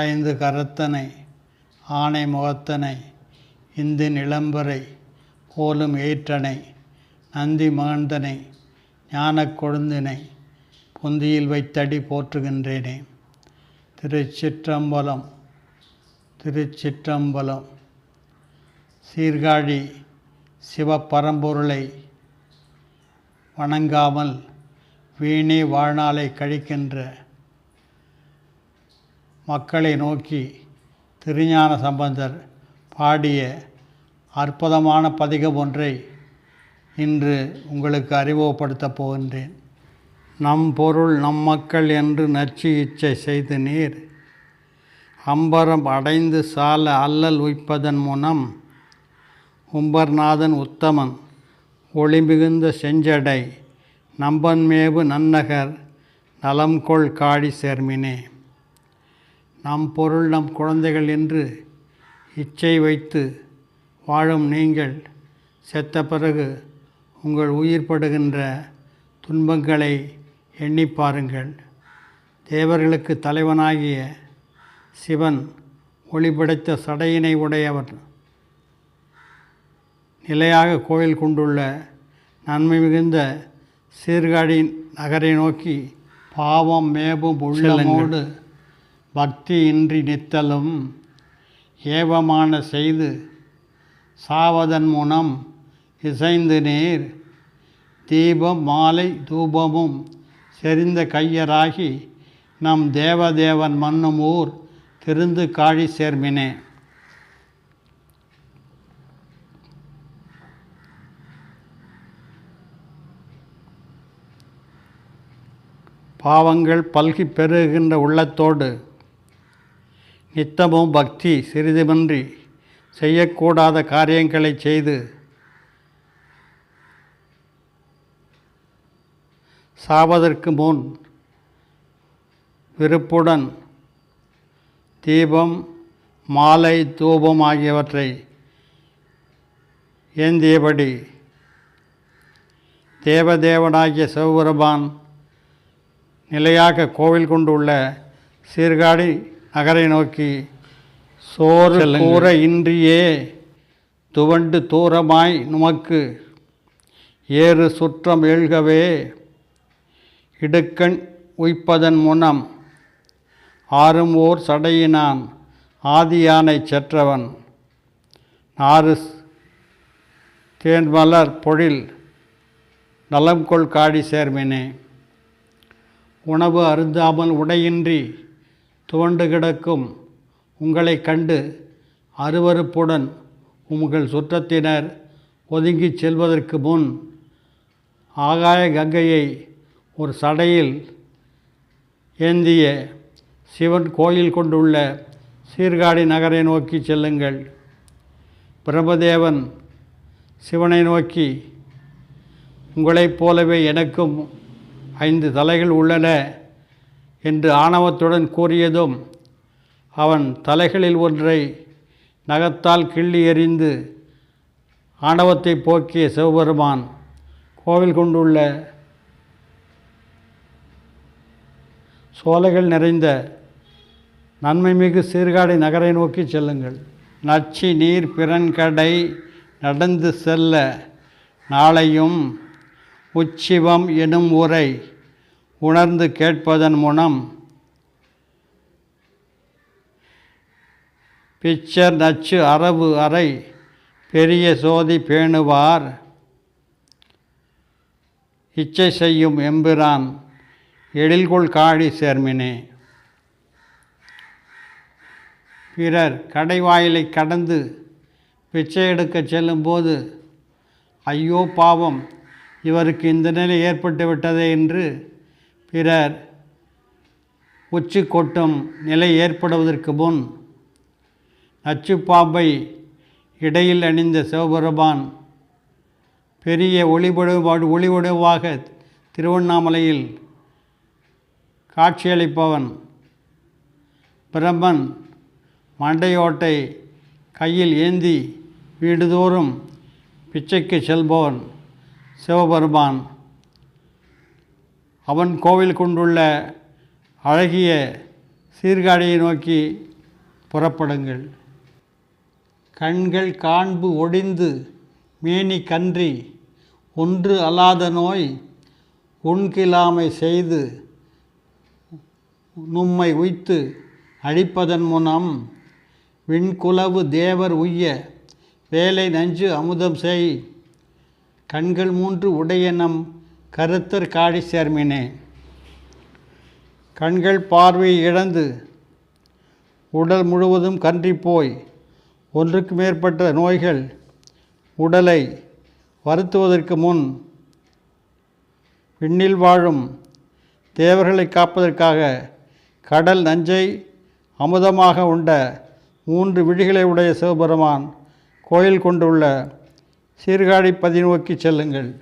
ஐந்து கரத்தனை ஆனை முகத்தனை இந்து நிலம்பரை போலும் ஏற்றனை நந்தி மகந்தனை ஞானக் கொழுந்தினை பொந்தியில் வைத்தடி போற்றுகின்றேனே. திருச்சிற்றம்பலம் திருச்சிற்றம்பலம். சீர்காழி சிவப்பரம்பொருளை வணங்காமல் வீணே வாழ்நாளை கழிக்கின்ற மக்களை நோக்கி திருஞான சம்பந்தர் பாடிய அற்புதமான பதிகம் ஒன்றை இன்று உங்களுக்கு அறிமுகப்படுத்தப் போகின்றேன். நம் பொருள் நம் மக்கள் என்று நச்சு இச்சை செய்து நீர் அம்பரம் அடைந்து சால அல்லல் உய்ப்பதன் மூலம் உம்பர்நாதன் உத்தமன் ஒளிமிகுந்த செஞ்சடை நம்பன்மேவு நன்னகர் நலம்கொள் காடி சேர்மினே. நம் பொருள் நம் குழந்தைகள் என்று இச்சை வைத்து வாழும் நீங்கள் செத்த பிறகு உங்கள் உயிர் படுகின்ற துன்பங்களை எண்ணி பாருங்கள். தேவர்களுக்கு தலைவனாகிய சிவன் ஒளிபடைத்த சடையினை உடையவர். நிலையாக கோயில் கொண்டுள்ள நன்மை மிகுந்த சீர்காழி நகரை நோக்கி பாவம் மேபும் உள்ளமோடு பக்தி இன்றி நித்தலும் ஏவமான செய்து சாவதன் மூலம் இசைந்து நீர் தீபம் மாலை தூபமும் செறிந்த கையராகி நம் தேவதேவன் மண்ணும் ஊர் திருந்து காழி சேர்மினே. பாவங்கள் பல்கி பெருகின்ற உள்ளத்தோடு நித்தமும் பக்தி சிறிதுமின்றி செய்யக்கூடாத காரியங்களை செய்து சாவதற்கு முன் விருப்புடன் தீபம் மாலை தூபம் ஆகியவற்றை ஏந்தியபடி தேவதேவனாகிய சிவபெருமான் நிலையாக கோவில் கொண்டுள்ள சீர்காழி நகரை நோக்கி சோறு கூற இன்றியே துவண்டு தூரமாய் நுமக்கு ஏறு சுற்றம் எழுகவே இடுக்கண் உய்ப்பதன் முனம் ஆறும் ஓர் சடையினான் ஆதியானை செற்றவன். நாறு தேன்மலர் பொழில் நலம்கொள் காடி சேர்மினே. உணவு அருந்தாமல் உடையின்றி துவண்டு கிடக்கும். உங்களை கண்டு அருவருப்புடன் உங்கள் சுற்றத்தினர் ஒதுங்கிச் செல்வதற்கு முன் ஆகாய கங்கையை ஒரு சடையில் ஏந்திய சிவன் கோயில் கொண்டுள்ள சீர்காழி நகரை நோக்கி செல்லுங்கள். பிரபதேவன் சிவனை நோக்கி உங்களைப் போலவே எனக்கும் ஐந்து தலைகள் உள்ளன. என்று ஆணவத்துடன் கூறியதும் அவன் தலைகளில் ஒன்றை நகத்தால் கிள்ளி எறிந்து ஆணவத்தை போக்கிய சிவபெருமான் கோவில் கொண்டுள்ள சோலைகள் நிறைந்த நன்மை மிகு சீர்காழி நகரை நோக்கி செல்லுங்கள். நச்சி நீர் பிறன்கடை நடந்து செல்ல நாளையும் உச்சிவம் எனும் உரை உணர்ந்து கேட்பதன் மூலம் பிச்சர் நச்சு அரபு அறை பெரிய சோதி பேணுவார். இச்சை செய்யும் எம்பிரான் எழில்கொள் காழி சேர்மினே. பிறர் கடைவாயிலை கடந்து பிச்சை எடுக்கச் செல்லும்போது ஐயோ பாவம் இவருக்கு இந்த நிலை ஏற்பட்டு விட்டதே என்று பிறர் உச்சி கொட்டும் நிலை ஏற்படுவதற்கு முன் நச்சுப்பாம்பை இடையில் அணிந்த சிவபெருமான் பெரிய ஒளிபடுபாடு ஒளிவடுவாக திருவண்ணாமலையில் காட்சியளிப்பவன். பிரம்மன் மண்டையோட்டை கையில் ஏந்தி வீடுதோறும் பிச்சைக்கு செல்பவன் சிவபெருமான். அவன் கோவில் கொண்டுள்ள அழகிய சீர்காழியை நோக்கி புறப்படுங்கள். கண்கள் காண்பு ஒடிந்து மேனி கன்றி ஒன்று அல்லாத நோய் உண்கிலாமை செய்து நும்மை உய்த்து அழிப்பதன் முனம் விண்குலவு தேவர் உய்ய வேலை நஞ்சு அமுதம் செய். கண்கள் மூன்று உடைய நம் கருத்தர் காடி சேர்மினே. கண்கள் பார்வை இழந்து உடல் முழுவதும் கன்றி போய் ஒன்றுக்கு மேற்பட்ட நோய்கள் உடலை வருத்துவதற்கு முன் விண்ணில் வாழும் தேவர்களை காப்பதற்காக கடல் நஞ்சை அமுதமாக உண்ட மூன்று விழிகளை உடைய சிவபெருமான் கோயில் கொண்டுள்ள சீர்காழி பதிநோக்கி செல்லுங்கள்.